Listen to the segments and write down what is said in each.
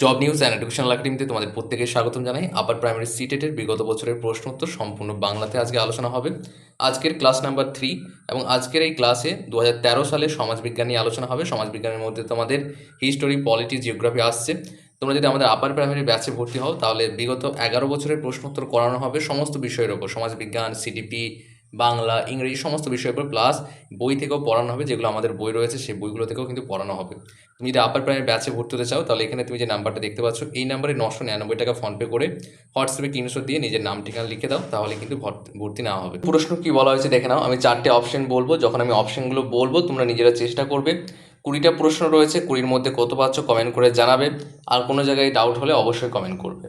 Job news and educational একাডেমিতে তোমাদের প্রত্যেকে স্বাগতম জানাই। আপার প্রাইমারি সিটেটের বিগত বছরের প্রশ্ন উত্তর সম্পূর্ণ বাংলাতে আজকে আলোচনা হবে। আজকের ক্লাস নাম্বার থ্রি এবং আজকের এই ক্লাসে দু হাজার তেরো সালে সমাজবিজ্ঞান নিয়ে আলোচনা হবে। সমাজবিজ্ঞানের মধ্যে তোমাদের হিস্টোরি পলিটি জিওগ্রাফি আসছে। তোমরা যদি আমাদের আপার প্রাইমারি ব্যাচে ভর্তি হও, তাহলে বিগত এগারো বছরের প্রশ্ন উত্তর করানো হবে সমস্ত বিষয়ের ওপর। সমাজবিজ্ঞান সিডিপি বাংলা, ইংরেজি সমস্ত বিষয়ের উপর প্লাস বই থেকেও পড়ানো হবে, যেগুলো আমাদের বই রয়েছে, সেই বইগুলো থেকেও কিন্তু পড়ানো হবে। তুমি যদি আপার প্রাইমারি ব্যাচে ভর্তি হতে চাও, তাহলে এখানে তুমি যে নাম্বারটা দেখতে পাচ্ছ, এই নাম্বারে নশো নিরানব্বই টাকা ফোনপে করে হোয়াটসঅ্যাপে তিনশো দিয়ে নিজের নাম, ঠিকানা লিখে দাও, তাহলে কিন্তু ভর্তি- ভর্তি নেওয়া হবে। প্রশ্ন কি বলা হয়েছে দেখে নাও, আমি চারটে অপশন বলব, যখন আমি অপশনগুলো বলব, তোমরা নিজেরা চেষ্টা করবে। কুড়িটা প্রশ্ন রয়েছে, কুড়ির মধ্যে কত পাচ্ছ কমেন্ট করে জানাবে। আর কোনো জায়গায় ডাউট হলে অবশ্যই কমেন্ট করবে।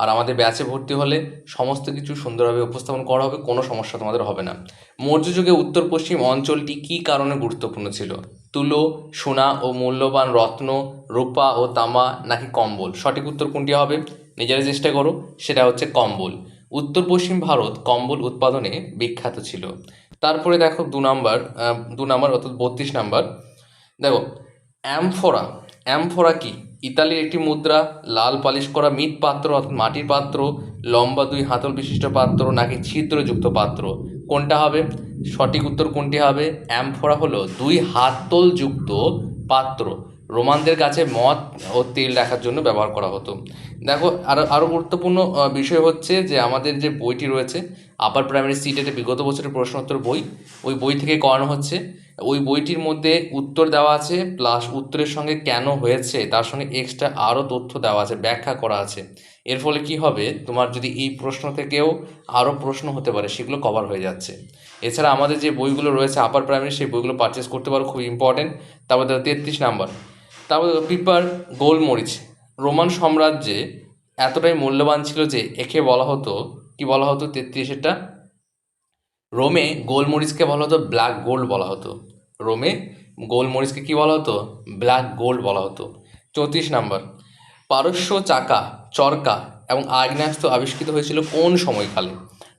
আর আমাদের ব্যাচে ভর্তি হলে সমস্ত কিছু সুন্দরভাবে উপস্থাপন করা হবে, কোনো সমস্যা তোমাদের হবে না। মৌর্য যুগে উত্তর পশ্চিম অঞ্চলটি কী কারণে গুরুত্বপূর্ণ ছিল? তুলো, সোনা ও মূল্যবান রত্ন, রূপা ও তামা নাকি কম্বল? সঠিক উত্তর কোনটি হবে? নিজেরা চেষ্টা করো, সেটা হচ্ছে কম্বল। উত্তর পশ্চিম ভারত কম্বল উৎপাদনে বিখ্যাত ছিল। তারপরে দেখো দু নাম্বার দু নাম্বার অর্থাৎ বত্রিশ নাম্বার। দেখো, অ্যামফোরা অ্যামফোরা কি? ইতালির একটি মুদ্রা, লাল পালিশ করা মৃৎ পাত্র মাটির পাত্র, লম্বা দুই হাতল বিশিষ্ট পাত্র নাকি ছিদ্রযুক্ত পাত্র? কোনটা হবে? সঠিক উত্তর কোনটি হবে? অ্যামফোরা হলো দুই হাতল যুক্ত পাত্র। রোমানদের কাছে মদ ও তেল রাখার জন্য ব্যবহার করা হতো। দেখো আরও আরও গুরুত্বপূর্ণ বিষয় হচ্ছে যে আমাদের যে বইটি রয়েছে আপার প্রাইমারি সিটেটে বিগত বছরের প্রশ্নোত্তর বই, ওই বই থেকে করানো হচ্ছে। ওই বইটির মধ্যে উত্তর দেওয়া আছে প্লাস উত্তরের সঙ্গে কেন হয়েছে, তার সঙ্গে এক্সট্রা আরও তথ্য দেওয়া আছে, ব্যাখ্যা করা আছে। এর ফলে কি হবে? তোমার যদি এই প্রশ্ন থেকেও আরও প্রশ্ন হতে পারে, সেগুলো কভার হয়ে যাচ্ছে। এছাড়া আমাদের যে বইগুলো রয়েছে আপার প্রাইমারি সেই বইগুলো পারচেস করতে পারো, খুব ইম্পর্টেন্ট তারপর দেখো তেত্রিশ নাম্বার। তারপর পিপার গোলমরিচ। রোমান সাম্রাজ্যে এতটাই মূল্যবান ছিল যে, একে বলা হতো, কি বলা হতো? তেত্রিশেরটা রোমে গোলমরিচকে বলা হতো ব্ল্যাক গোল্ড বলা হতো। রোমে গোলমরিচকে কি বলা হতো? ব্ল্যাক গোল্ড বলা হতো। চৌত্রিশ নাম্বার। পারস্য চাকা, চরকা এবং আগ্নেয়াস্ত্র আবিষ্কৃত হয়েছিল কোন সময়কালে?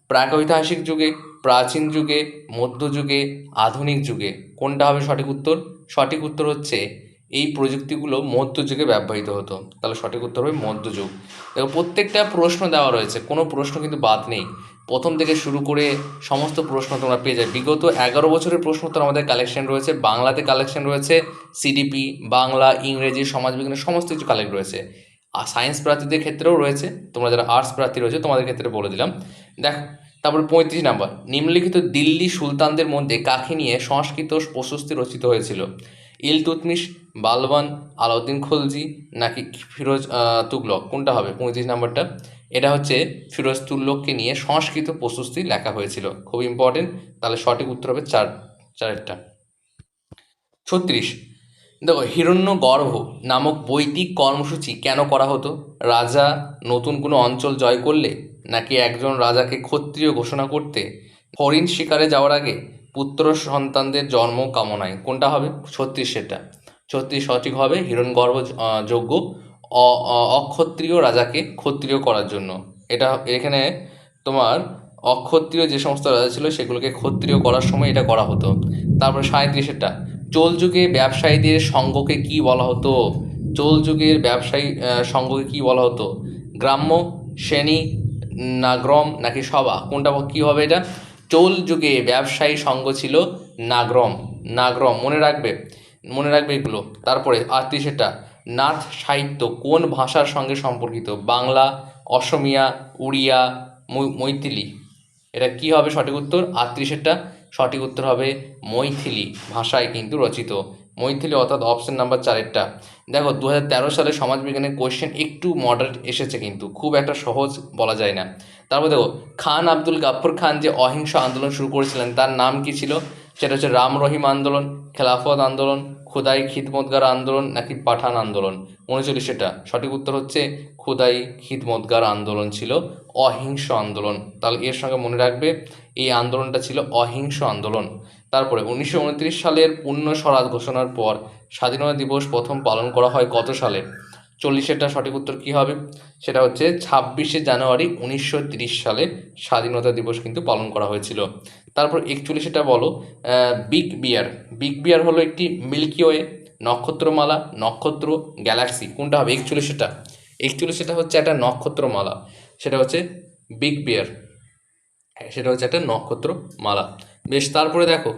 প্রাগৈতিহাসিক যুগে, প্রাচীন যুগে মধ্যযুগে আধুনিক যুগে? কোনটা হবে সঠিক উত্তর? সঠিক উত্তর হচ্ছে এই প্রযুক্তিগুলো মধ্যযুগে ব্যবহৃত হতো। তাহলে সঠিক উত্তর হবে মধ্যযুগ দেখো, প্রত্যেকটা প্রশ্ন দেওয়া রয়েছে। কোনো প্রশ্ন কিন্তু বাদ নেই। প্রথম থেকে শুরু করে সমস্ত প্রশ্ন তোমরা পেয়ে যাবে। বিগত এগারো বছরের প্রশ্ন তো আমাদের কালেকশন রয়েছে, বাংলাতে কালেকশন রয়েছে সিডিপি বাংলা, ইংরেজি সমাজবিজ্ঞানের সমস্ত কিছু কালেক্ট রয়েছে। আর সায়েন্স প্রার্থীদের ক্ষেত্রেও রয়েছে, তোমরা যারা আর্টস প্রার্থী রয়েছে, তোমাদের ক্ষেত্রে বলে দিলাম। দেখো, তারপরে পঁয়ত্রিশ নাম্বার, নিম্নলিখিত দিল্লি সুলতানদের মধ্যে কাকে নিয়ে সংস্কৃত প্রশস্তি রচিত হয়েছিল? ইলতুতমিশ, বালবান, আলাউদ্দিন খলজি, নাকি ফিরোজ তুগলক? কোনটা হবে? পঁয়ত্রিশ নাম্বারটা। এটা হচ্ছে ফিরোজ তুগলককে নিয়ে সংস্কৃত প্রশস্তি লেখা হয়েছিল। খুব ইম্পর্টেন্ট তাহলে সঠিক উত্তর হবে চার, চারেরটা। ছত্রিশ। দেখো হিরণ্য গর্ভ নামক বৈদিক কর্মসূচি কেন করা হতো? রাজা নতুন কোনো অঞ্চল জয় করলে নাকি একজন রাজাকে ক্ষত্রিয় ঘোষণা করতে? হরিণ শিকারে যাওয়ার আগে পুত্র সন্তানদের জন্ম কামনায় কোনটা হবে? ছত্রিশেরটা। ছত্রিশ সঠিক হবে হিরণগর্ভ যজ্ঞ। অক্ষত্রিয় রাজাকে ক্ষত্রিয় করার জন্য। এটা এখানে তোমার অক্ষত্রিয় যে সমস্ত রাজা ছিল সেগুলোকে ক্ষত্রিয় করার সময় এটা করা হতো। তারপরে সাঁত্রিশেরটা চোল যুগে ব্যবসায়ীদের সঙ্গকে কি বলা হতো? চোল যুগের ব্যবসায়ী সঙ্গকে কি বলা হতো? গ্রাম্য, শ্রেণি, নাগ্রম নাকি সভা? কোনটা কী হবে এটা? চোল যুগে ব্যবসায়ী সঙ্গ ছিল নাগ্রম। নাগ্রম, মনে রাখবে। মনে রাখবে এগুলো। তারপরে আটত্রিশেরটা। নাথ সাহিত্য কোন ভাষার সঙ্গে সম্পর্কিত? বাংলা, অসমিয়া, উড়িয়া মৈথিলি। এটা কি হবে সঠিক উত্তর? আটত্রিশেরটা সঠিক উত্তর হবে মৈথিলি ভাষায় কিন্তু রচিত। মৈথিলি অর্থাৎ অপশন নাম্বার চারেরটা। দেখো দু হাজার তেরো সালে সমাজবিজ্ঞানের কোয়েশ্চেন একটু মডারেট এসেছে কিন্তু, খুব একটা সহজ বলা যায় না। তারপর দেখো, খান আব্দুল গাফর খান যে অহিংস আন্দোলন শুরু করেছিলেন, তার নাম কি ছিল? সেটা হচ্ছে রাম রহিম আন্দোলন, খেলাফত আন্দোলন খোদাই খিদমতগার আন্দোলন নাকি পাঠান আন্দোলন? উনচল্লিশেটা। সঠিক উত্তর হচ্ছে খোদাই খিদমতগার আন্দোলন ছিল অহিংস আন্দোলন। তাহলে এর সঙ্গে মনে রাখবে, এই আন্দোলনটা ছিল অহিংস আন্দোলন। তারপরে উনিশশো উনত্রিশ সালের পূর্ণ স্বরাজ ঘোষণার পর স্বাধীনতা দিবস প্রথম পালন করা হয় কত সালে? চল্লিশেরটা সঠিক উত্তর কী হবে? সেটা হচ্ছে ছাব্বিশে জানুয়ারি উনিশশো সালে স্বাধীনতা দিবস কিন্তু পালন করা হয়েছিল। তারপর একচল্লিশেটা বলো বিগ বিয়ার। বিগ বিয়ার হলো একটি মিল্কি ওয়ে, নক্ষত্রমালা, নক্ষত্র গ্যালাক্সি। কোনটা হবে? একচল্লিশেটা একচুয়ালি সেটা হচ্ছে একটা নক্ষত্রমালা। সেটা হচ্ছে বিগ বিয়ার। সেটা হচ্ছে একটা নক্ষত্র মালা বেশ, তারপরে দেখো,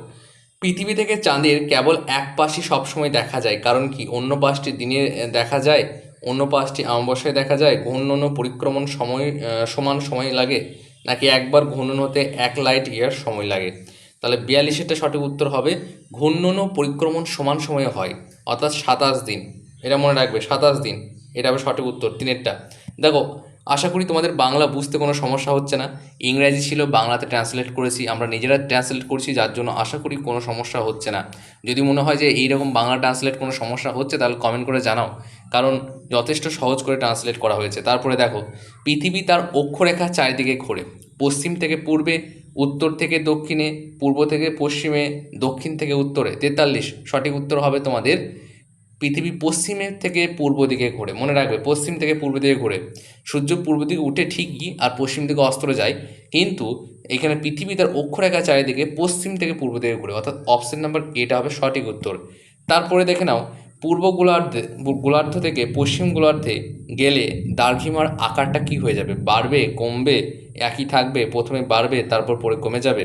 পৃথিবী থেকে চাঁদের কেবল এক পাশই সবসময় দেখা যায়। কারণ কি? অন্য পাশটি দিনে দেখা যায় অন্য পাশটি অমাবস্যায় দেখা যায় ঘূর্ণন পরিক্রমণ সময় সমান সময় লাগে, নাকি একবার ঘূর্ণন হতে এক লাইট ইয়ার সময় লাগে? তাহলে বিয়াল্লিশেরটা সঠিক উত্তর হবে, ঘূর্ণন পরিক্রমণ সমান সময়ে হয়, অর্থাৎ সাতাশ দিন। এটা মনে রাখবে, সাতাশ দিন। এটা হবে সঠিক উত্তর, তিনেরটা। দেখো, আশা করি তোমাদের বাংলা বুঝতে কোনো সমস্যা হচ্ছে না। ইংরাজি ছিল, বাংলাতে ট্রান্সলেট করেছি, আমরা নিজেরা ট্রান্সলেট করছি, যার জন্য আশা করি কোনো সমস্যা হচ্ছে না। যদি মনে হয় যে এইরকম বাংলা ট্রান্সলেট কোনো সমস্যা হচ্ছে, তাহলে কমেন্ট করে জানাও। কারণ যথেষ্ট সহজ করে ট্রান্সলেট করা হয়েছে। তারপরে দেখো, পৃথিবী তার অক্ষরেখা চারিদিকে ঘোরে। পশ্চিম থেকে পূর্বে, উত্তর থেকে দক্ষিণে, পূর্ব থেকে পশ্চিমে, দক্ষিণ থেকে উত্তরে। তেতাল্লিশ, সঠিক উত্তর হবে তোমাদের, পৃথিবী পশ্চিমের থেকে পূর্ব দিকে ঘোরে। মনে রাখবে, পশ্চিম থেকে পূর্ব দিকে ঘোরে। সূর্য পূর্ব দিকে উঠে ঠিকই আর পশ্চিম দিকে অস্ত্র যায়। কিন্তু এখানে পৃথিবী তার অক্ষরেখা চারিদিকে পশ্চিম থেকে পূর্ব দিকে ঘুরে। অর্থাৎ অপশন নাম্বার এটা হবে সঠিক উত্তর। তারপরে দেখে নাও পূর্ব গোলার্ধে, গোলার্ধ থেকে পশ্চিম গোলার্ধে গেলে দার্ঘিমার আকারটা কি হয়ে যাবে? বাড়বে, কমবে, একই থাকবে, প্রথমে বাড়বে, তারপর পরে কমে যাবে।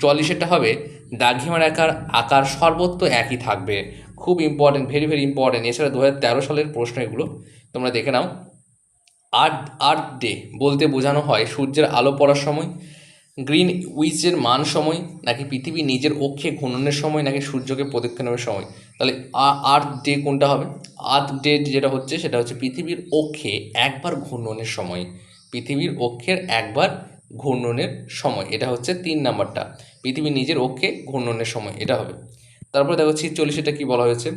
চল্লিশেরটা হবে, দার্ঘিমার আকার আকার সর্বত্র একই থাকবে। খুব ইম্পর্টেন্ট ভেরি ভেরি ইম্পর্টেন্ট এছাড়া দু হাজার তেরো সালের প্রশ্ন এগুলো, তোমরা দেখে নাও। আর্থ আর্থ ডে বলতে বোঝানো হয় সূর্যের আলো পড়ার সময়। গ্রিন উইচের মান সময় নাকি পৃথিবী নিজের অক্ষে ঘূর্ণনের সময় নাকি সূর্যকে প্রদক্ষিণের সময়? তাহলে আর্থ ডে কোনটা হবে? আর্থ ডে যেটা হচ্ছে সেটা হচ্ছে পৃথিবীর অক্ষে একবার ঘূর্ণনের সময়। পৃথিবীর অক্ষের একবার ঘূর্ণনের সময়। এটা হচ্ছে তিন নাম্বারটা। পৃথিবী নিজের অক্ষে ঘূর্ণনের সময়। এটা হবে। তারপরে দেখো ছিচল্লিশটা কি বলা হয়েছে?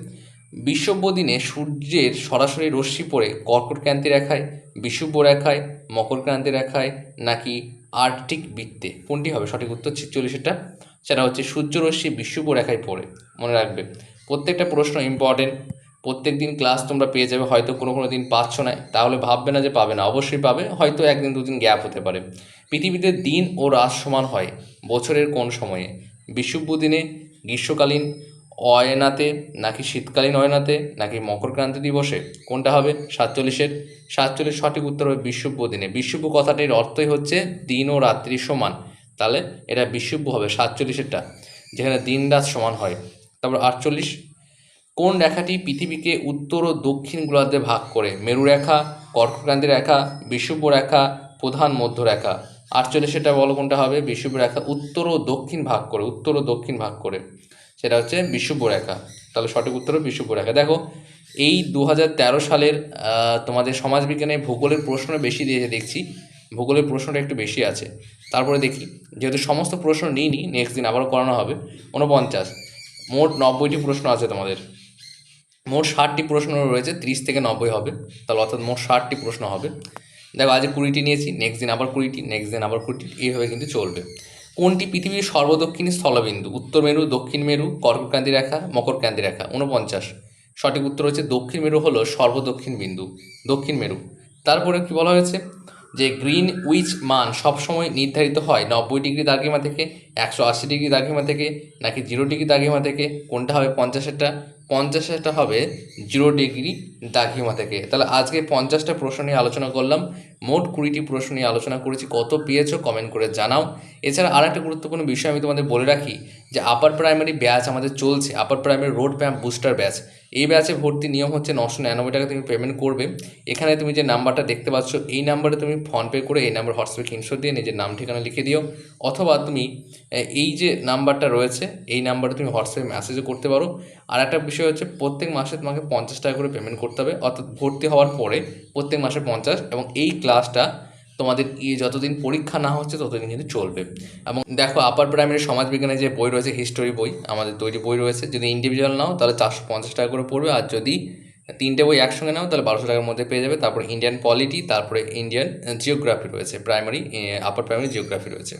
বিষুব্য দিনে সূর্যের সরাসরি রশ্মি পড়ে কর্কট ক্রান্তি রেখায় বিষুব্য রেখায়, মকর ক্রান্তি রেখায় নাকি আর্কটিক বৃত্তে? কোনটি হবে? সঠিক উত্তর ছিচল্লিশটা সেটা হচ্ছে সূর্য রশ্মি বিষুব্য রেখায় পড়ে। মনে রাখবে। প্রত্যেকটা প্রশ্ন ইম্পর্টেন্ট প্রত্যেক দিন ক্লাস তোমরা পেয়ে যাবে। হয়তো কোনো কোনো দিন পাচ্ছ না। তাহলে ভাববে না যে পাবে না। অবশ্যই পাবে। হয়তো একদিন, দুদিন গ্যাপ হতে পারে। পৃথিবীতে দিন ও রাত সমান হয়। বছরের কোন সময়ে? বিষুব্য দিনে, গ্রীষ্মকালীন অয়নাতে, নাকি শীতকালীন অয়নাতে, নাকি মকরক্রান্তি দিবসে? কোনটা হবে? সাতচল্লিশের, সাতচল্লিশ সঠিক উত্তর হবে বিশ্বব্য দিনে। বিশ্বব্য কথাটির অর্থই হচ্ছে দিন ও রাত্রি সমান। তাহলে এটা বিশ্বব্য হবে সাতচল্লিশেরটা, যেখানে দিন রাত সমান হয়। তারপর আটচল্লিশ, কোন রেখাটি পৃথিবীকে উত্তর ও দক্ষিণ গোলার্ধে ভাগ করে? মেরু রেখা, কর্কক্রান্তি রেখা বিষুব্য রেখা, প্রধান মধ্য রেখা। আটচল্লিশেটা বলো কোনটা হবে? বিষুব্য রেখা উত্তর ও দক্ষিণ ভাগ করে, উত্তর ও দক্ষিণ ভাগ করে। সেটা হচ্ছে বিষুব্য রেখা তাহলে সঠিক উত্তর রেখা দেখো, এই দু সালের তোমাদের সমাজবিজ্ঞানে ভূগোলের প্রশ্ন বেশি দিয়েছে দেখছি। ভূগোলের প্রশ্নটা একটু বেশি আছে। তারপরে দেখি, যেহেতু সমস্ত প্রশ্ন নিইনি নেক্সট দিন আবারও করানো হবে। উনপঞ্চাশ মোট নব্বইটি প্রশ্ন আছে তোমাদের। মোট ষাটটি প্রশ্ন রয়েছে, ত্রিশ থেকে নব্বই হবে। তাহলে অর্থাৎ মোট ষাটটি প্রশ্ন হবে। দেখো, আজ কুড়িটি নিয়েছি নেক্সট দিন আবার কুড়িটি নেক্সট দিন আবার কুড়িটি। এইভাবে কিন্তু চলবে। কোনটি পৃথিবীর সর্বদক্ষিণী স্থলবিন্দু? উত্তর মেরু, দক্ষিণ মেরু কর্কক্রান্তি রেখা মকরক্রান্তি রেখা? উনপঞ্চাশ সঠিক উত্তর হচ্ছে দক্ষিণ মেরু হলো সর্বদক্ষিণ বিন্দু, দক্ষিণ মেরু। তারপরে কি বলা হয়েছে? যে গ্রিন উইচ মান সবসময় নির্ধারিত হয় নব্বই ডিগ্রি দাগিমা থেকে, একশো আশি ডিগ্রি দাগিমা থেকে, নাকি জিরো ডিগ্রি দাগিমা থেকে, কোনটা হবে পঞ্চাশেরটা? পঞ্চাশেরটা হবে জিরো ডিগ্রি দাগিমা থেকে। তাহলে আজকে পঞ্চাশটা প্রশ্ন নিয়ে আলোচনা করলাম। মোট কুড়িটি প্রশ্ন নিয়ে আলোচনা করেছি। কত পেয়েছ কমেন্ট করে জানাও। এছাড়া আর একটা গুরুত্বপূর্ণ বিষয় আমি তোমাদের বলে রাখি যে আপার প্রাইমারি ব্যাচ আমাদের চলছে। Upper primary road map booster batch এই ব্যাচে ভর্তি নিয়ম হচ্ছে নশো নিরানব্বই টাকা তুমি পেমেন্ট করবে। এখানে তুমি যে নাম্বারটা দেখতে পাচ্ছ, এই নাম্বারে তুমি ফোনপে করে এই নাম্বার হোয়াটসঅ্যাপে স্ক্রিনশট দিয়ে নিজের নাম ঠিকানা লিখে দিও। অথবা তুমি এই যে নাম্বারটা রয়েছে, এই নাম্বারে তুমি হোয়াটসঅ্যাপে মেসেজও করতে পারো। আর একটা বিষয় হচ্ছে, প্রত্যেক মাসে তোমাকে পঞ্চাশ টাকা করে পেমেন্ট করতে হবে। অর্থাৎ ভর্তি হওয়ার পরে প্রত্যেক মাসে পঞ্চাশ এবং এই ক্লাসটা তোমাদের ইয়ে যতদিন পরীক্ষা না হচ্ছে, ততদিন কিন্তু চলবে। এবং দেখো আপার প্রাইমারি সমাজবিজ্ঞানে যে বই রয়েছে হিস্টোরি বই, আমাদের তৈরি বই রয়েছে, যদি ইন্ডিভিজুয়াল নাও, তাহলে চারশো পঞ্চাশ টাকা করে পড়বে, আর যদি তিনটে বই একসঙ্গে নাও, তাহলে বারোশো টাকার মধ্যে পেয়ে যাবে। তারপরে ইন্ডিয়ান পলিটি তারপরে ইন্ডিয়ান জিওগ্রাফি রয়েছে প্রাইমারি আপার প্রাইমারি জিওগ্রাফি রয়েছে।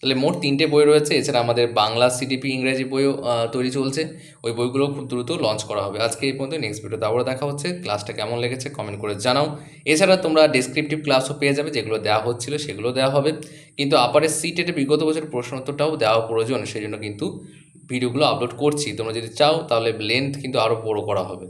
তাহলে মোট তিনটে বই রয়েছে, এছাড়া আমাদের বাংলা সিডিপি ইংরেজি বইও তৈরি চলছে। ওই বইগুলো খুব দ্রুত লঞ্চ করা হবে। আজকে এই পর্যন্ত নেক্সট ভিডিওতে আবারও দেখা হচ্ছে। ক্লাসটা কেমন লেগেছে কমেন্ট করে জানাও। এছাড়া তোমরা ডেসক্রিপটিভ ক্লাসও পেয়ে যাবে, যেগুলো দেওয়া হচ্ছিল সেগুলো দেওয়া হবে। কিন্তু আপারের সিটেটে বিগত বছর প্রশ্ন উত্তরটাও দেওয়া প্রয়োজন সেই জন্য কিন্তু ভিডিওগুলো আপলোড করছি। তোমরা যদি চাও, তাহলে লেন্থ কিন্তু আরও বড় করা হবে।